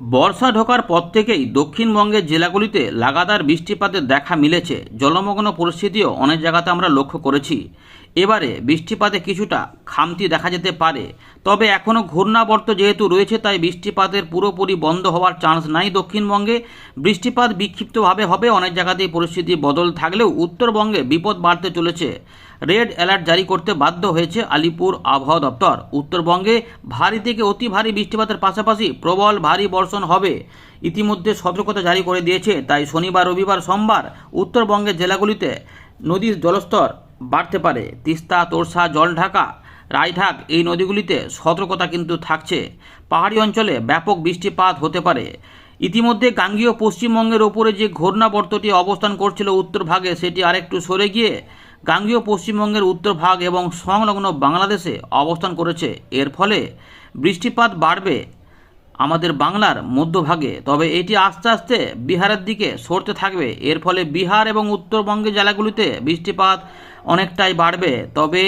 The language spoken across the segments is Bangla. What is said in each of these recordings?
বর্ষা ঢোকার পর থেকেই দক্ষিণবঙ্গের জেলাগুলিতে লাগাতার বৃষ্টিপাতের দেখা মিলেছে। জলমগ্ন পরিস্থিতিও অনেক জায়গাতে আমরা লক্ষ্য করেছি। এবারে বৃষ্টিপাতে কিছুটা খামতি দেখা যেতে পারে। তবে এখনও ঘূর্ণাবর্ত যেহেতু রয়েছে, তাই বৃষ্টিপাতের পুরোপুরি বন্ধ হওয়ার চান্স নাই দক্ষিণবঙ্গে। বৃষ্টিপাত বিক্ষিপ্তভাবে হবে। অনেক জায়গাতেই পরিস্থিতি বদল থাকলেও উত্তরবঙ্গে বিপদ বাড়তে চলেছে। রেড অ্যালার্ট জারি করতে বাধ্য হয়েছে আলিপুর আবহাওয়া দপ্তর। উত্তরবঙ্গে ভারী থেকে অতি ভারী বৃষ্টিপাতের পাশাপাশি প্রবল ভারী বর্ষণ হবে। ইতিমধ্যে সতর্কতা জারি করে দিয়েছে, তাই শনিবার, রবিবার, সোমবার উত্তরবঙ্গের জেলাগুলিতে নদীর জলস্তর বাড়তে পারে। তিস্তা, তোরসা, জলঢাকা, রায়ঢাক এই নদীগুলিতে সতর্কতা কিন্তু থাকছে। পাহাড়ি অঞ্চলে ব্যাপক বৃষ্টিপাত হতে পারে। ইতিমধ্যে গাঙ্গীয় পশ্চিমবঙ্গের ওপরে যে ঘূর্ণাবর্তটি অবস্থান করছিল উত্তর ভাগে, সেটি আরেকটু সরে গিয়ে গাঙ্গীয় পশ্চিমবঙ্গের উত্তর ভাগ এবং সংলগ্ন বাংলাদেশে অবস্থান করেছে। এর ফলে বৃষ্টিপাত বাড়বে আমাদের বাংলার মধ্যভাগে। তবে এটি আস্তে আস্তে বিহারের দিকে সরতে থাকবে। এর ফলে বিহার এবং উত্তরবঙ্গের জেলাগুলিতে বৃষ্টিপাত অনেকটাই বাড়বে। তবে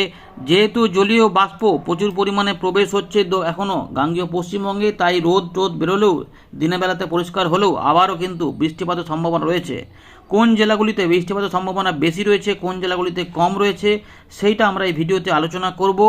যেহেতু জলীয় বাষ্প প্রচুর পরিমাণে প্রবেশ হচ্ছে এখনও গাঙ্গীয় পশ্চিমবঙ্গে, তাই রোদ টোদ বেরোলেও দিনের বেলাতে পরিষ্কার হলেও আবারও কিন্তু বৃষ্টিপাতের সম্ভাবনা রয়েছে। কোন জেলাগুলিতে বৃষ্টিপাতের সম্ভাবনা বেশি রয়েছে, কোন জেলাগুলিতে কম রয়েছে, সেইটা আমরা এই ভিডিওতে আলোচনা করব।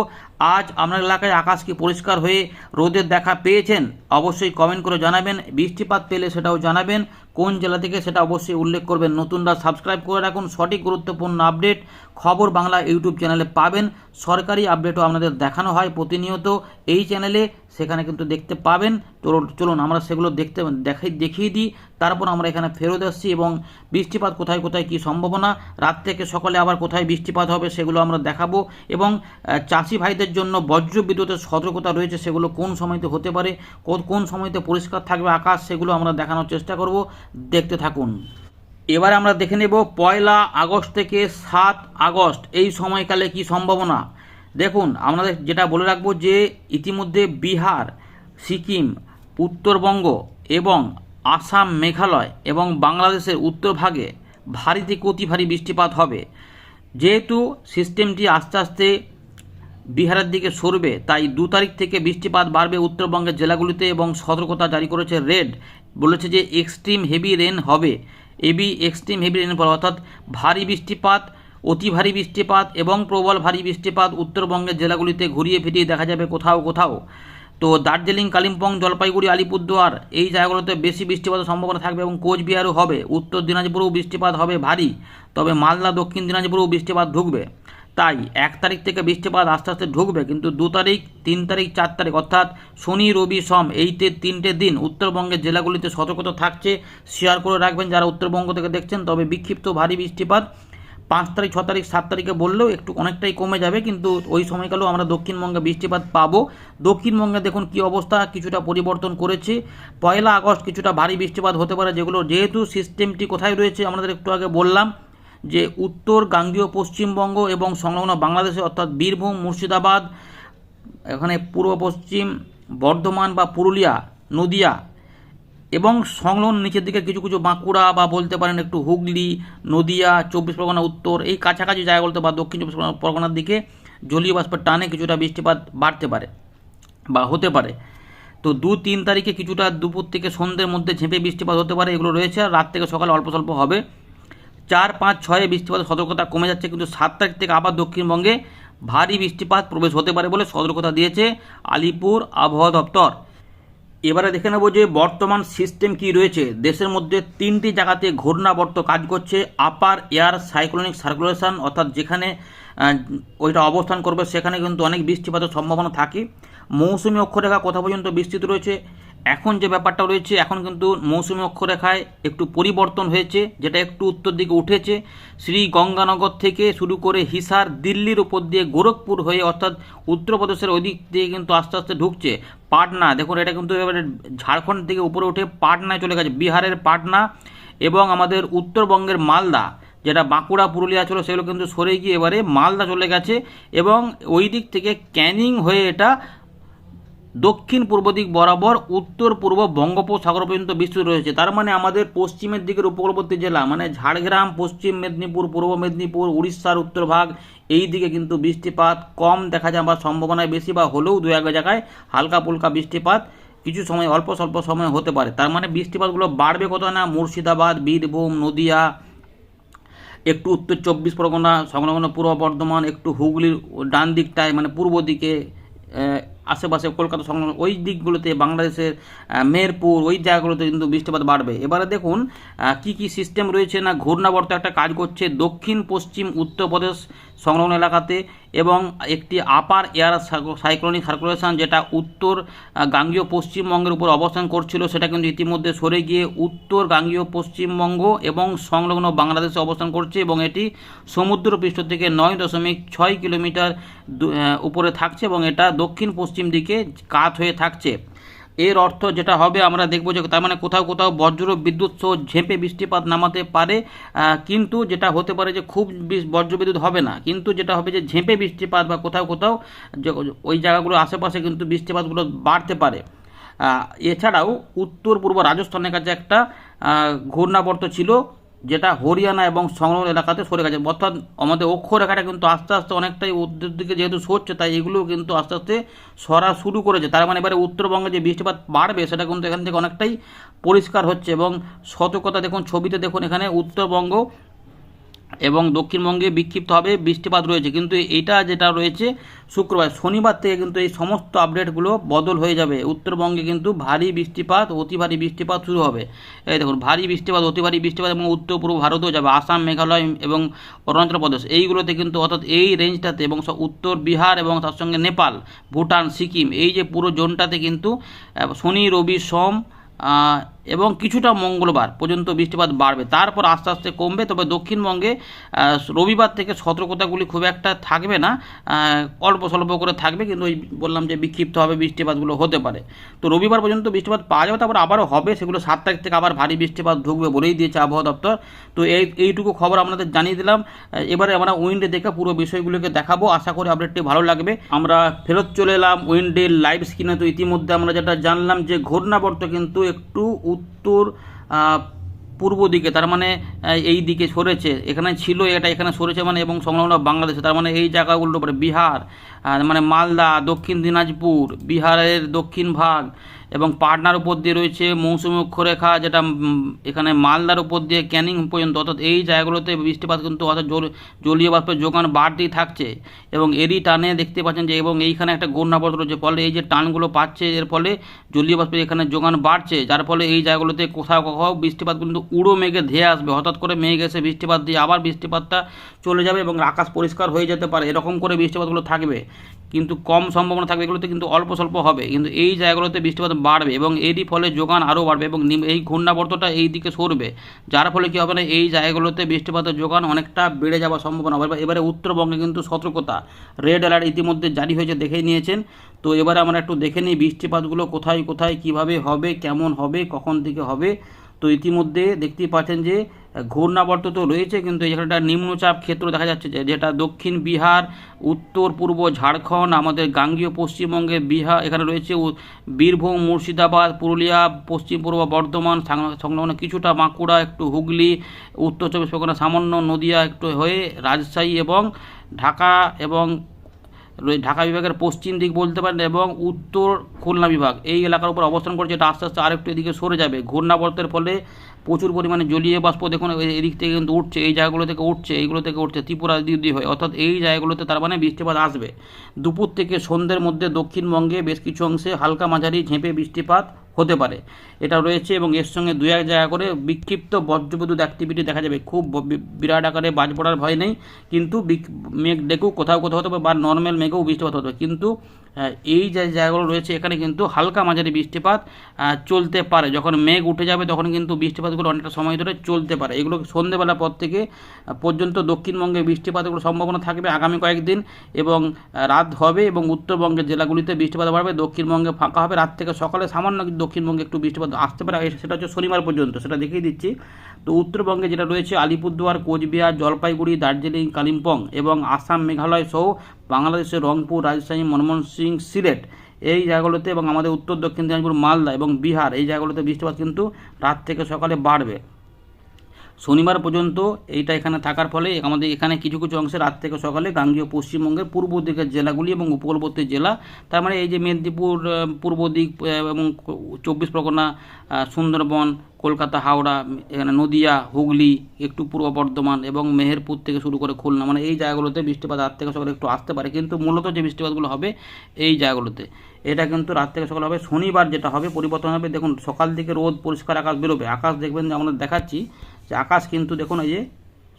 আজ আপনার এলাকায় আকাশ কি পরিষ্কার হয়ে রোদের দেখা পেয়েছেন? অবশ্যই কমেন্ট করে জানাবেন। বৃষ্টিপাত পেলে সেটাও জানাবেন। কোন জেলা থেকে সেটা অবশ্যই উল্লেখ করবেন। নতুনরা সাবস্ক্রাইব করে রাখুন। সঠিক গুরুত্বপূর্ণ আপডেট খবর বাংলা ইউটিউব চ্যানেলে পাবেন। সরকারি আপডেটও আপনাদের দেখানো হয় প্রতিনিয়ত। এই চ্যানেলে সেখানে কিন্তু দেখতে পাবেন। চলুন চলুন, আমরা সেগুলো দেখতে দেখাই দেখিয়ে দিই। তারপর আমরা এখানে ফেরত আসছি এবং বৃষ্টিপাত কোথায় কোথায় কি সম্ভাবনা? রাত থেকে সকালে আবার কোথায় বৃষ্টিপাত হবে সেগুলো আমরা দেখাবো। এবং চাষি ভাইদের জন্য বজ্র বিদ্যুতের সতর্কতা রয়েছে সেগুলো কোন সময়তে হতে পারে? কোন- কোন সময়তে পরিষ্কার থাকবে আকাশ সেগুলো আমরা দেখানোর চেষ্টা করব। দেখতে থাকুন। এবার আমরা দেখে নেব পয়লা আগস্ট থেকে সাত আগস্ট এই সময়কালে কি সম্ভাবনা? দেখুন আমাদের যেটা বলে রাখব যে ইতিমধ্যে বিহার, সিকিম, উত্তরবঙ্গ এবং আসাম মেঘালয় এবং বাংলাদেশের উত্তরভাগে ভারী থেকে অতি ভারী বৃষ্টিপাত হবে। যেহেতু সিস্টেমটি আস্তে আস্তে বিহারের দিকে সরবে, তাই দু তারিখ থেকে বৃষ্টিপাত বাড়বে উত্তরবঙ্গের জেলাগুলিতে এবং সতর্কতা জারি করেছে রেড। বলেছে যে এক্সট্রিম হেভি রেন হবে। এবি এক্সট্রিম হেভি রেন অর্থাৎ ভারী বৃষ্টিপাত অতি ভারী বৃষ্টিপাত এবং প্রবল ভারী বৃষ্টিপাত উত্তরবঙ্গের জেলাগুলিতে ঘুরিয়ে ফিরিয়ে দেখা যাবে কোথাও কোথাও। তো দার্জিলিং, কালিম্পং, জলপাইগুড়ি, আলিপুরদুয়ার এই জায়গাগুলোতে বেশি বৃষ্টিপাতের সম্ভাবনা থাকবে এবং কোচবিহারও হবে। উত্তর দিনাজপুরেও বৃষ্টিপাত হবে ভারী, তবে মালদা, দক্ষিণ দিনাজপুরেও বৃষ্টিপাত ঢুকবে। তাই এক তারিখ থেকে বৃষ্টিপাত আস্তে আস্তে ঢুকবে, কিন্তু দু তারিখ, তিন তারিখ, চার তারিখ, অর্থাৎ শনি, রবি, সম এইতে তিনটে দিন উত্তরবঙ্গের জেলাগুলিতে সতর্কতা থাকছে। শেয়ার করে রাখবেন যারা উত্তরবঙ্গ থেকে দেখছেন, তবে বিক্ষিপ্ত ভারী বৃষ্টিপাত পাঁচ তারিখ, ছ তারিখ, সাত তারিখে বললেও একটু অনেকটাই কমে যাবে, কিন্তু ওই সময়কালেও আমরা দক্ষিণবঙ্গে বৃষ্টিপাত পাবো। দক্ষিণবঙ্গে দেখুন কি অবস্থা, কিছুটা পরিবর্তন করেছে। পয়লা আগস্ট কিছুটা ভারী বৃষ্টিপাত হতে পারে যেগুলো, যেহেতু সিস্টেমটি কোথায় রয়েছে আমাদের একটু আগে বললাম, যে উত্তর গাঙ্গীয়, পশ্চিমবঙ্গ এবং সংলগ্ন বাংলাদেশে, অর্থাৎ বীরভূম, মুর্শিদাবাদ, এখানে পূর্ব পশ্চিম, বর্ধমান বা পুরুলিয়া, নদিয়া এবং সংলগ্ন নিচের দিকে কিছু কিছু বাঁকুড়া বা বলতে পারেন একটু হুগলি, নদিয়া, চব্বিশ পরগনা, উত্তর, এই কাছাকাছি জায়গাগুলোতে বা দক্ষিণ চব্বিশ পরগনা- পরগনার দিকে জলীয় বাষ্পের টানে কিছুটা বৃষ্টিপাত বাড়তে পারে বা হতে পারে। তো দু তিন তারিখে কিছুটা দুপুর থেকে সন্ধ্যের মধ্যে ঝেঁপে বৃষ্টিপাত হতে পারে, এগুলো রয়েছে। আর রাত থেকে সকালে অল্প স্বল্প হবে। চার, পাঁচ, ছয়ে বৃষ্টিপাতের সতর্কতা কমে যাচ্ছে, কিন্তু সাত তারিখ থেকে আবার দক্ষিণবঙ্গে ভারী বৃষ্টিপাত প্রবেশ হতে পারে বলে সতর্কতা দিয়েছে আলিপুর আবহাওয়া দপ্তর। এবারে দেখে নেব যে বর্তমান সিস্টেম কি রয়েছে। দেশের মধ্যে তিনটি জায়গাতে ঘূর্ণাবর্ত কাজ করছে। আপার এয়ার সাইক্লোনিক সার্কুলেশন অর্থাৎ যেখানে ওইটা অবস্থান করবে, সেখানে কিন্তু অনেক বৃষ্টিপাতের সম্ভাবনা থাকে। মৌসুমি অক্ষরেখা কোথা পর্যন্ত বিস্তৃত রয়েছে। এখন যে ব্যাপারটা রয়েছে, এখন কিন্তু মৌসুমি অক্ষরেখায় একটু পরিবর্তন হয়েছে, যেটা একটু উত্তর দিকে উঠেছে। শ্রী গঙ্গানগর থেকে শুরু করে হিসার, দিল্লির উপর দিয়ে গোরখপুর হয়ে অর্থাৎ উত্তরপ্রদেশের ওই দিক দিয়ে কিন্তু আস্তে আস্তে ঢুকছে। পাটনা, দেখুন এটা কিন্তু এবারে ঝাড়খণ্ড থেকে উপরে উঠে পাটনায় চলে গেছে, বিহারের পাটনা এবং আমাদের উত্তরবঙ্গের মালদা, যেটা বাঁকুড়া, পুরুলিয়া ছিল, সেগুলো কিন্তু সরে গিয়ে এবারে মালদা চলে গেছে এবং ওই দিক থেকে ক্যানিং হয়ে এটা দক্ষিণ পূর্ব দিক বরাবর, উত্তর পূর্ব বঙ্গোপসাগর পর্যন্ত বিস্তৃত রয়েছে। তার মানে আমাদের পশ্চিমের দিকের উপকূলবর্তী জেলা মানে ঝাড়গ্রাম, পশ্চিম মেদিনীপুর, পূর্ব মেদিনীপুর, উড়িষ্যার উত্তরভাগ এই দিকে কিন্তু বৃষ্টিপাত কম দেখা যায় বা সম্ভাবনায় বেশি বা হলেও দু এক জায়গায় হালকা পুলকা বৃষ্টিপাত কিছু সময়, অল্প স্বল্প সময় হতে পারে। তার মানে বৃষ্টিপাতগুলো বাড়বে কত না? মুর্শিদাবাদ, বীরভূম, নদিয়া, একটু উত্তর চব্বিশ পরগনা, সংলগ্ন পূর্ব বর্ধমান, একটু হুগলির ডান দিকটায় মানে পূর্ব দিকে আশেপাশে কলকাতা সংলগ্ন ওই দিকগুলোতে বাংলাদেশের মেরপুর ওই জায়গাগুলোতে কিন্তু বৃষ্টিপাত বাড়বে। এবারে দেখুন কি কি সিস্টেম রয়েছে না, ঘূর্ণাবর্ত একটা কাজ করছে দক্ষিণ, পশ্চিম উত্তরপ্রদেশ সংলগ্ন এলাকাতে। এবং একটি আপার এয়ার সাইক্লোনিক সার্কুলেশন যেটা উত্তর গাঙ্গীয় পশ্চিমবঙ্গের উপর অবস্থান করছিল, সেটা কিন্তু ইতিমধ্যে সরে গিয়ে উত্তর গাঙ্গীয় পশ্চিমবঙ্গ এবং সংলগ্ন বাংলাদেশে অবস্থান করছে এবং এটি সমুদ্রপৃষ্ঠ থেকে নয় দশমিক ছয় কিলোমিটার উপরে থাকছে এবং এটা দক্ষিণ পশ্চিম দিকে কাত হয়ে থাকছে। এর অর্থ যেটা হবে, আমরা দেখব যে তার মানে কোথাও কোথাও বজ্র বিদ্যুৎ সহ ঝেঁপে বৃষ্টিপাত নামাতে পারে কিন্তু যেটা হতে পারে যে খুব বজ্র বিদ্যুৎ হবে না। কিন্তু যেটা হবে যে ঝেঁপে বৃষ্টিপাত বা কোথাও কোথাও ওই জায়গাগুলো আশেপাশে কিন্তু বৃষ্টিপাতগুলো বাড়তে পারে। এছাড়াও উত্তর পূর্ব রাজস্থানের কাছে একটা ঘূর্ণাবর্ত ছিল। যেটা হরিয়ানা এবং সংলগ্ন এলাকাতে সরে গেছে। অর্থাৎ আমাদের অক্ষরেখাটা কিন্তু আস্তে আস্তে অনেকটাই উত্তর দিকে যেহেতু সরছে, তাই এগুলো কিন্তু আস্তে আস্তে সরা শুরু করেছে। তার মানে এবারে উত্তরবঙ্গে যে বৃষ্টিপাত বাড়বে, সেটা কিন্তু এখান থেকে অনেকটাই পরিষ্কার হচ্ছে। এবং সতর্কতা দেখুন, ছবিতে দেখুন এখানে উত্তরবঙ্গ এবং দক্ষিণবঙ্গে বিক্ষিপ্তভাবে বৃষ্টিপাত রয়েছে। কিন্তু এটা যেটা রয়েছে, শুক্রবার, শনিবার থেকে কিন্তু এই সমস্ত আপডেটগুলো বদল হয়ে যাবে। উত্তরবঙ্গে কিন্তু ভারী বৃষ্টিপাত, অতি ভারী বৃষ্টিপাত শুরু হবে। এই দেখুন, ভারী বৃষ্টিপাত, অতি ভারী বৃষ্টিপাত এবং উত্তর পূর্ব ভারতেও যাবে। আসাম, মেঘালয় এবং অরুণাচল প্রদেশ। এইগুলোতে কিন্তু অর্থাৎ এই রেঞ্জটাতে এবং উত্তর বিহার এবং তার সঙ্গে নেপাল, ভুটান, সিকিম, এই যে পুরো জোনটাতে কিন্তু শনি, রবি, সোম এবং কিছুটা মঙ্গলবার পর্যন্ত বৃষ্টিপাত বাড়বে। তারপর আস্তে আস্তে কমবে, তবে দক্ষিণবঙ্গে রবিবার থেকে সতর্কতাগুলি খুব একটা থাকবে না অল্প স্বল্প করে থাকবে, কিন্তু ওই বললাম যে বিক্ষিপ্তভাবে বৃষ্টিপাতগুলো হতে পারে। তো রবিবার পর্যন্ত বৃষ্টিপাত পাওয়া যাবে, তারপর আবারও হবে, সেগুলো সাত তারিখ থেকে আবার ভারী বৃষ্টিপাত ঢুকবে বলেই দিয়েছে আবহাওয়া দপ্তর। তো এই, এইটুকু খবর আপনাদের জানিয়ে দিলাম। এবারে আমরা উইন্ডে দেখে পুরো বিষয়গুলোকে দেখাবো, আশা করি আপডেটটি ভালো লাগবে। আমরা ফেরত চলে এলাম উইন্ডে লাইভ স্ক্রিনে, তো ইতিমধ্যে আমরা যেটা জানলাম যে ঘূর্ণাবর্ত কিন্তু একটু উত্তর পূর্ব দিকে, তার মানে এই দিকে সরেছে। এখানে ছিল, এটা এখানে সরেছে মানে এবং সংলগ্ন বাংলাদেশে, তার মানে এই জায়গাগুলোর উপরে বিহার মানে মালদা, দক্ষিণ দিনাজপুর, বিহারের দক্ষিণ ভাগ এবং পাটনার উপর দিয়ে রয়েছে মৌসুমী অক্ষরেখা, যেটা এখানে মালদার উপর দিয়ে ক্যানিং পর্যন্ত, অর্থাৎ এই জায়গাগুলোতে বৃষ্টিপাত কিন্তু অর্থাৎ জল- জলীয় বাষ্পের যোগান বাড়তেই থাকছে। এবং এরই টানে দেখতে পাচ্ছেন যে, এবং এইখানে একটা ঘূর্ণাবর্ত রয়েছে, ফলে এই যে টানগুলো পাচ্ছে, এর ফলে জলীয় বাষ্পের এখানে যোগান বাড়ছে, যার ফলে এই জায়গাগুলোতে কোথাও কোথাও বৃষ্টিপাত কিন্তু উড়ো মেঘে ধেয়ে আসবে। হঠাৎ করে মেঘ এসে বৃষ্টিপাত দিয়ে আবার বৃষ্টিপাতটা চলে যাবে এবং আকাশ পরিষ্কার হয়ে যেতে পারে, এরকম করে বৃষ্টিপাতগুলো থাকবে। কিন্তু কম সম্ভাবনা থাকবে এগুলোতে কিন্তু অল্প স্বল্প হবে। কিন্তু এই জায়গাগুলোতে বৃষ্টিপাত বাড়বে এবং এরই ফলে যোগান আরও বাড়বে এবং এই ঘূর্ণাবর্তটা এই দিকে সরবে। যার ফলে কী হবে না, এই জায়গাগুলোতে বৃষ্টিপাতের যোগান অনেকটা বেড়ে যাওয়ার সম্ভাবনা হবে এবারে উত্তরবঙ্গে কিন্তু সতর্কতা। রেড অ্যালার্ট ইতিমধ্যে জারি হয়েছে দেখেই নিয়েছেন। তো এবারে আমরা একটু দেখে নিই বৃষ্টিপাতগুলো কোথায় কোথায়, কীভাবে হবে, কেমন হবে, কখন থেকে হবে। তো ইতিমধ্যে দেখতেই পাচ্ছেন যে, ঘূর্ণাবর্ত তো রয়েছে, কিন্তু এখানে একটা নিম্নচাপ ক্ষেত্র দেখা যাচ্ছে যেটা দক্ষিণ বিহার, উত্তর, পূর্ব ঝাড়খণ্ড, আমাদের গাঙ্গীয় পশ্চিমবঙ্গে বিহার, এখানে রয়েছে বীরভূম, মুর্শিদাবাদ, পুরুলিয়া, পশ্চিম পূর্ব বর্ধমান সংলগ্ন কিছুটা বাঁকুড়া, একটু হুগলি, উত্তর চব্বিশ পরগনা, সামান্য নদিয়া একটু হয়ে রাজশাহী এবং ঢাকা এবং ঢাকা বিভাগের পশ্চিম দিক বলতে পারেন এবং উত্তর খুলনা বিভাগ। এই এলাকার উপর অবস্থান করছে, এটা আস্তে আস্তে আরেকটু এদিকে সরে যাবে। ঘূর্ণাবর্তের ফলে প্রচুর পরিমাণে জলীয় বাষ্প দেখুন এদিক থেকে কিন্তু উঠছে, এই জায়গাগুলো থেকে উঠছে, এইগুলো থেকে উঠছে, ত্রিপুরা দিয়ে হয়। অর্থাৎ এই জায়গাগুলোতে তার মানে বৃষ্টিপাত আসবে। দুপুর থেকে সন্ধ্যের মধ্যে দক্ষিণবঙ্গে বেশ কিছু অংশে হালকা মাঝারি ঝেঁপে বৃষ্টিপাত হতে পারে। এটা রয়েছে এবং এর সঙ্গে দু এক জায়গা করে বিক্ষিপ্ত বজ্রবিদ্যুৎ অ্যাক্টিভিটি দেখা যাবে। খুব বিরাট আকারে বাজ পড়ার ভয় নেই, কিন্তু মেঘ ডেকেও কোথাও কোথাও হতে পারে বা নর্মাল মেঘেও বৃষ্টিপাত হতে পারে। কিন্তু এই যে জায়গাগুলো রয়েছে, এখানে কিন্তু হালকা মাঝারি বৃষ্টিপাত চলতে পারে। যখন মেঘ উঠে যাবে, তখন কিন্তু বৃষ্টিপাতগুলো অনেকটা সময় ধরে চলতে পারে। এগুলো সন্ধেবেলা পর থেকে পর্যন্ত দক্ষিণবঙ্গে বৃষ্টিপাতগুলো সম্ভাবনা থাকবে আগামী কয়েকদিন এবং রাত হবে এবং উত্তরবঙ্গের জেলাগুলিতে বৃষ্টিপাত বাড়বে। দক্ষিণবঙ্গে ফাঁকা হবে। রাত থেকে সকালে সামান্য দক্ষিণবঙ্গে একটু বৃষ্টিপাত আসতে পারে সেটা হচ্ছে শনিবার পর্যন্ত, সেটা দেখিয়ে দিচ্ছি। তো উত্তরবঙ্গে যেটা রয়েছে, আলিপুরদুয়ার, কোচবিহার, জলপাইগুড়ি, দার্জিলিং, কালিম্পং এবং আসাম, মেঘালয় সহ বাংলাদেশের রংপুর, রাজশাহী, ময়মনসিংহ, সিলেট এই জায়গাগুলোতে এবং আমাদের উত্তর, দক্ষিণ দিনাজপুর, মালদা এবং বিহার এই জায়গাগুলোতে বৃষ্টিপাত কিন্তু রাত থেকে সকালে বাড়বে। শনিবার পর্যন্ত এইটা এখানে থাকার ফলে আমাদের এখানে কিছু কিছু অংশে রাত থেকে সকালে গাঙ্গীয় পশ্চিমবঙ্গের পূর্ব দিকের জেলাগুলি এবং উপকূলবর্তী জেলা, তার মানে এই যে মেদিনীপুর পূর্ব দিক এবং চব্বিশ পরগনা সুন্দরবন, কলকাতা, হাওড়া, এখানে নদিয়া, হুগলি, একটু পূর্ব বর্ধমান এবং মেহেরপুর থেকে শুরু করে খুলনা মানে এই জায়গাগুলোতে বৃষ্টিপাত রাত থেকে সকালে একটু আসতে পারে। কিন্তু মূলত যে বৃষ্টিপাতগুলো হবে এই জায়গাগুলোতে, এটা কিন্তু রাত থেকে সকাল হবে। শনিবার যেটা হবে, পরিবর্তন হবে, দেখুন সকাল থেকে রোদ, পরিষ্কার আকাশ বেরোবে। আকাশ দেখবেন যে আমরা দেখাচ্ছি যে আকাশ কিন্তু দেখুন এই যে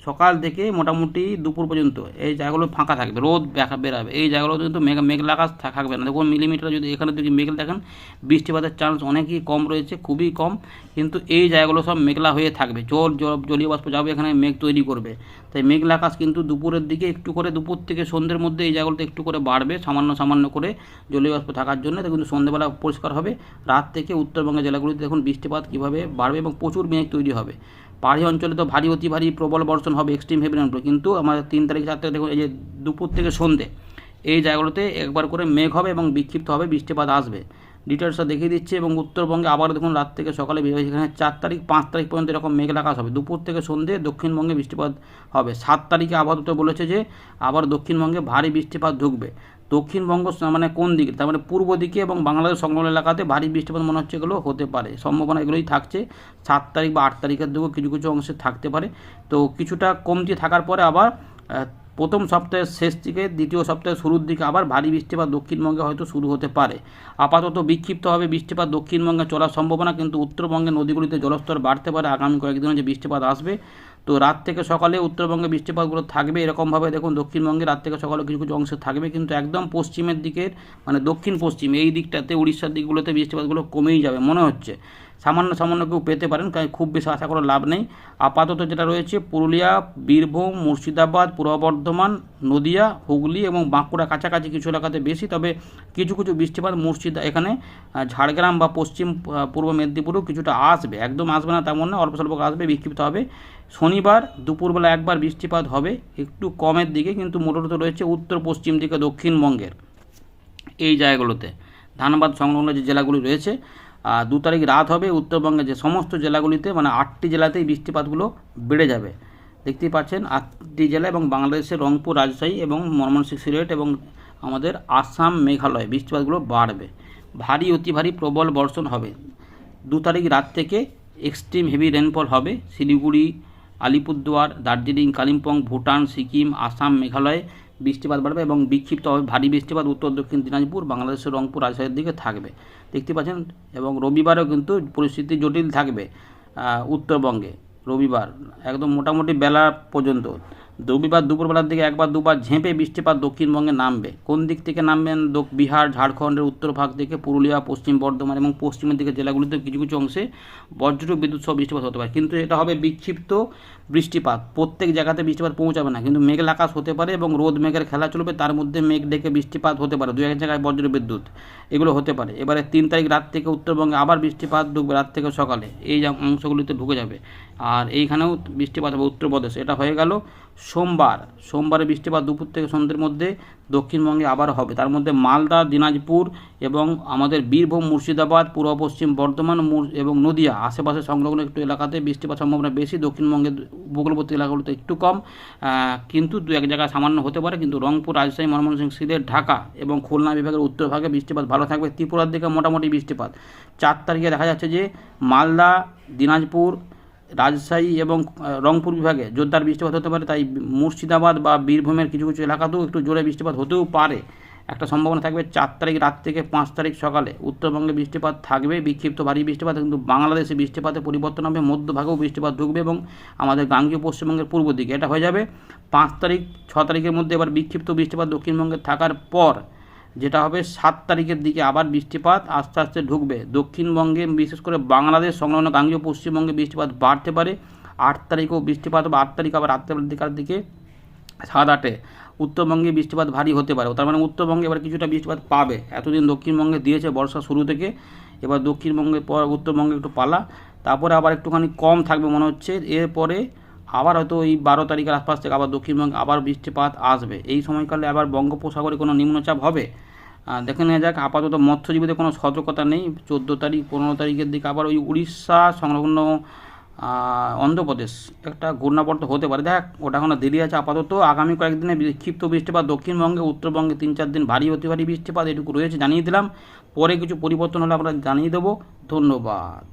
সকাল থেকে মোটামুটি দুপুর পর্যন্ত এই জায়গাগুলো ফাঁকা থাকবে, রোদ দেখা বেরাবে। এই জায়গাগুলো কিন্তু মেঘ মেঘলা আকাশ থাকবে না। দেখুন মিলিমিটার যদি এখানে যদি মেঘ দেখেন বৃষ্টিপাতের চান্স অনেকই কম রয়েছে, খুবই কম। কিন্তু এই জায়গাগুলো সব মেঘলা হয়ে থাকবে। জল জল- জলীয় বাষ্প যাবে এখানে মেঘ তৈরি করবে। তাই মেঘলা আকাশ কিন্তু দুপুরের দিকে একটু করে, দুপুর থেকে সন্ধ্যের মধ্যে এই জায়গাগুলোতে একটু করে বাড়বে, সামান্য সামান্য করে জলীয় বাষ্প থাকার জন্য। কিন্তু সন্ধ্যেবেলা পরিষ্কার হবে। রাত থেকে উত্তরবঙ্গের জেলাগুলিতে দেখুন বৃষ্টিপাত কীভাবে বাড়বে এবং প্রচুর মেঘ তৈরি হবে। পাহাড়ি অঞ্চলে তো ভারী, অতি ভারী প্রবল বর্ষণ হবে এক্সট্রিম হেভি রেনফল কিন্তু আমাদের তিন তারিখ চার তারিখ দেখুন, এই যে দুপুর থেকে সন্ধে, এই জায়গাগুলোতে একবার করে মেঘ হবে এবং বিক্ষিপ্ত হবে, বৃষ্টিপাত আসবে। ডিটেলসটা দেখিয়ে দিচ্ছে এবং উত্তরবঙ্গে আবার দেখুন, রাত থেকে সকালে বের হয়েছে, এখানে চার তারিখ, পাঁচ তারিখ পর্যন্ত এরকম মেঘ আকাশ হবে। দুপুর থেকে সন্ধে দক্ষিণবঙ্গে বৃষ্টিপাত হবে। সাত তারিখে আবার আপাতত বলেছে যে, আবার দক্ষিণবঙ্গে ভারী বৃষ্টিপাত ঢুকবে। দক্ষিণবঙ্গ মানে কোন দিকে? তার মানে পূর্ব দিকে এবং বাংলাদেশ সংলগ্ন এলাকাতে ভারী বৃষ্টিপাত মনে হচ্ছে এগুলো হতে পারে। সম্ভাবনা এগুলোই থাকছে। সাত তারিখ বা আট তারিখের দিকেও কিছু কিছু অংশে থাকতে পারে। তো কিছুটা কমতি থাকার পরে আবার প্রথম সপ্তাহের শেষ দিকে, দ্বিতীয় সপ্তাহের শুরুর দিকে আবার ভারী বৃষ্টিপাত দক্ষিণবঙ্গে হয়তো শুরু হতে পারে। আপাতত বিক্ষিপ্ত হবে বৃষ্টিপাত দক্ষিণবঙ্গে চলার সম্ভাবনা, কিন্তু উত্তরবঙ্গের নদীগুলিতে জলস্তর বাড়তে পারে। আগামী কয়েকদিনে যে বৃষ্টিপাত আসবে তো রাত থেকে সকালে উত্তরবঙ্গে বৃষ্টিপাতগুলো থাকবে, এরকমভাবে দেখুন দক্ষিণবঙ্গে রাত থেকে সকালে কিছু কিছু অংশে থাকবে, কিন্তু একদম পশ্চিমের দিকের মানে দক্ষিণ পশ্চিম, এই দিকটাতে, উড়িষ্যার দিকগুলোতে বৃষ্টিপাতগুলো কমেই যাবে, মনে হচ্ছে। সামান্য সামান্য কেউ পেতে পারেন, কারণ খুব বেশি আশা করে লাভ নেই। আপাতত যেটা রয়েছে, পুরুলিয়া, বীরভূম, মুর্শিদাবাদ, পূর্ব বর্ধমান, নদিয়া, হুগলি এবং বাঁকুড়া কাছাকাছি কিছু এলাকাতে বেশি, তবে কিছু কিছু বৃষ্টিপাত মুর্শিদা এখানে ঝাড়গ্রাম বা পশ্চিম পূর্ব মেদিনীপুরেও কিছুটা আসবে, একদম আসবে না তেমন না, অল্প স্বল্প আসবে, বিক্ষিপ্ত হবে। শনিবার দুপুরবেলা একবার বৃষ্টিপাত হবে, একটু কমের দিকে, কিন্তু মোটামুটি রয়েছে উত্তর পশ্চিম দিকে, দক্ষিণবঙ্গের এই জায়গাগুলোতে। ধানবাদ সংলগ্ন যে জেলাগুলি রয়েছে দু তারিখ রাত হবে, উত্তরবঙ্গের যে সমস্ত জেলাগুলিতে মানে আটটি জেলাতেই বৃষ্টিপাতগুলো বেড়ে যাবে। দেখতেই পাচ্ছেন, আটটি জেলা এবং বাংলাদেশের রংপুর রাজশাহী এবং ময়মনসিংহ সিলেট এবং আমাদের আসাম মেঘালয় বৃষ্টিপাতগুলো বাড়বে। ভারী, অতি ভারী প্রবল বর্ষণ হবে। দু তারিখ রাত থেকে এক্সট্রিম হেভি রেনফল হবে। শিলিগুড়ি আলিপুরদুয়ার, দার্জিলিং, কালিম্পং, ভুটান, সিকিম, আসাম, মেঘালয়ে বৃষ্টিপাত বাড়বে এবং বিক্ষিপ্ত হবে ভারী বৃষ্টিপাত। উত্তর, দক্ষিণ দিনাজপুর, বাংলাদেশের রংপুর রাজশাহীর দিকে থাকবে। দেখতে পাচ্ছেন? এবং রবিবারও কিন্তু পরিস্থিতি জটিল থাকবে উত্তরবঙ্গে। রবিবার, একদম মোটামুটি বেলা পর্যন্ত। রবিবার দুপুরবেলার দিকে একবার দুবার ঝেঁপে বৃষ্টিপাত দক্ষিণবঙ্গে নামবে। কোন দিক থেকে নামবেন? বিহার, ঝাড়খণ্ডের উত্তর ভাগ থেকে পুরুলিয়া, পশ্চিম বর্ধমান এবং পশ্চিমের দিকে জেলাগুলিতে কিছু কিছু অংশে বজ্র বিদ্যুৎ সহ বৃষ্টিপাত হতে পারে। কিন্তু এটা হবে বিক্ষিপ্ত বৃষ্টিপাত। প্রত্যেক জায়গাতে বৃষ্টিপাত পৌঁছাবে না। কিন্তু মেঘলা আকাশ হতে পারে এবং রোদ মেঘের খেলা চলবে, তার মধ্যে মেঘ ডেকে বৃষ্টিপাত হতে পারে। দু এক জায়গায় বজ্র বিদ্যুৎ, এগুলো হতে পারে। এবারে তিন তারিখ রাত থেকে উত্তরবঙ্গে আবার বৃষ্টিপাত ঢুকবে রাত থেকে সকালে। এই অংশগুলিতে ঢুকে যাবে। আর এইখানেও বৃষ্টিপাত হবে উত্তরপ্রদেশ এটা হয়ে গেল সোমবার। সোমবারে বৃষ্টিপাত দুপুর থেকে সন্ধ্যের মধ্যে দক্ষিণবঙ্গে আবার হবে। তার মধ্যে মালদা, দিনাজপুর এবং আমাদের বীরভূম, মুর্শিদাবাদ, পূর্ব পশ্চিম বর্ধমান এবং নদিয়া আশেপাশে সংলগ্ন একটু এলাকাতে বৃষ্টিপাত সম্ভাবনা বেশি। দক্ষিণবঙ্গের উপকূলবর্তী এলাকাগুলোতে একটু কম। কিন্তু দু, এক জায়গায় সামান্য হতে পারে, কিন্তু রংপুর, রাজশাহী, ময়মনসিংহ, সিলেট, ঢাকা এবং খুলনা বিভাগের উত্তর ভাগে বৃষ্টিপাত ভালো থাকবে। ত্রিপুরার দিকে মোটামুটি বৃষ্টিপাত। চার তারিখে দেখা যাচ্ছে যে মালদা, দিনাজপুর, রাজশাহী এবং রংপুর বিভাগে জোরদার বৃষ্টিপাত হতে পারে। তাই মুর্শিদাবাদ বা বীরভূমের কিছু কিছু এলাকাতেও একটু জোরে বৃষ্টিপাত হতেও পারে। একটা সম্ভাবনা থাকবে চার তারিখ রাত থেকে পাঁচ তারিখ সকালে। উত্তরবঙ্গে বৃষ্টিপাত থাকবে, বিক্ষিপ্ত ভারী বৃষ্টিপাত, কিন্তু বাংলাদেশে বৃষ্টিপাতে পরিবর্তন হবে মধ্যভাগেও বৃষ্টিপাত ঢুকবে এবং আমাদের গাঙ্গীয় পশ্চিমবঙ্গের পূর্ব দিকে। এটা হয়ে যাবে পাঁচ তারিখ, ছ তারিখের মধ্যে এবার বিক্ষিপ্ত বৃষ্টিপাত দক্ষিণবঙ্গে থাকার পর, যেটা হবে সাত তারিখের দিকে আবার বৃষ্টিপাত আস্তে আস্তে ঢুকবে। দক্ষিণবঙ্গে, বিশেষ করে বাংলাদেশ সংলগ্ন গাঙ্গীয় পশ্চিমবঙ্গে বৃষ্টিপাত বাড়তে পারে। আট তারিখেও বৃষ্টিপাত হবে, আট তারিখ আবার রাত্রেবেলার দিকার দিকে, সাত আটে। উত্তরবঙ্গে বৃষ্টিপাত ভারী হতে পারে। তার মানে উত্তরবঙ্গে এবার কিছুটা বৃষ্টিপাত পাবে। এতদিন দক্ষিণবঙ্গে দিয়েছে বর্ষা শুরু থেকে। এবার দক্ষিণবঙ্গের পর উত্তরবঙ্গে একটু পালা। তারপরে আবার একটুখানি কম থাকবে মনে হচ্ছে। এরপরে আবার হয়তো এই বারো তারিখের আশপাশ থেকে আবার দক্ষিণবঙ্গে আবার বৃষ্টিপাত আসবে। এই সময়কালে আবার বঙ্গোপসাগরে কোনো নিম্নচাপ হবে? দেখে নেওয়া যাক। আপাতত মৎস্যজীবীদের কোনো সতর্কতা নেই। চোদ্দ তারিখ, পনেরো তারিখের দিকে আবার ওই উড়িষ্যা সংলগ্ন অন্ধ্রপ্রদেশ। একটা ঘূর্ণাবর্ত হতে পারে। দেখ, ওটা এখন দেরি আছে আপাতত। আগামী কয়েকদিনে বিক্ষিপ্ত বৃষ্টিপাত, দক্ষিণবঙ্গে, উত্তরবঙ্গে তিন চার দিন ভারী অতি ভারী বৃষ্টিপাত, এটুকু রয়েছে, জানিয়ে দিলাম। পরে কিছু পরিবর্তন হলে আমরা জানিয়ে দেবো। ধন্যবাদ।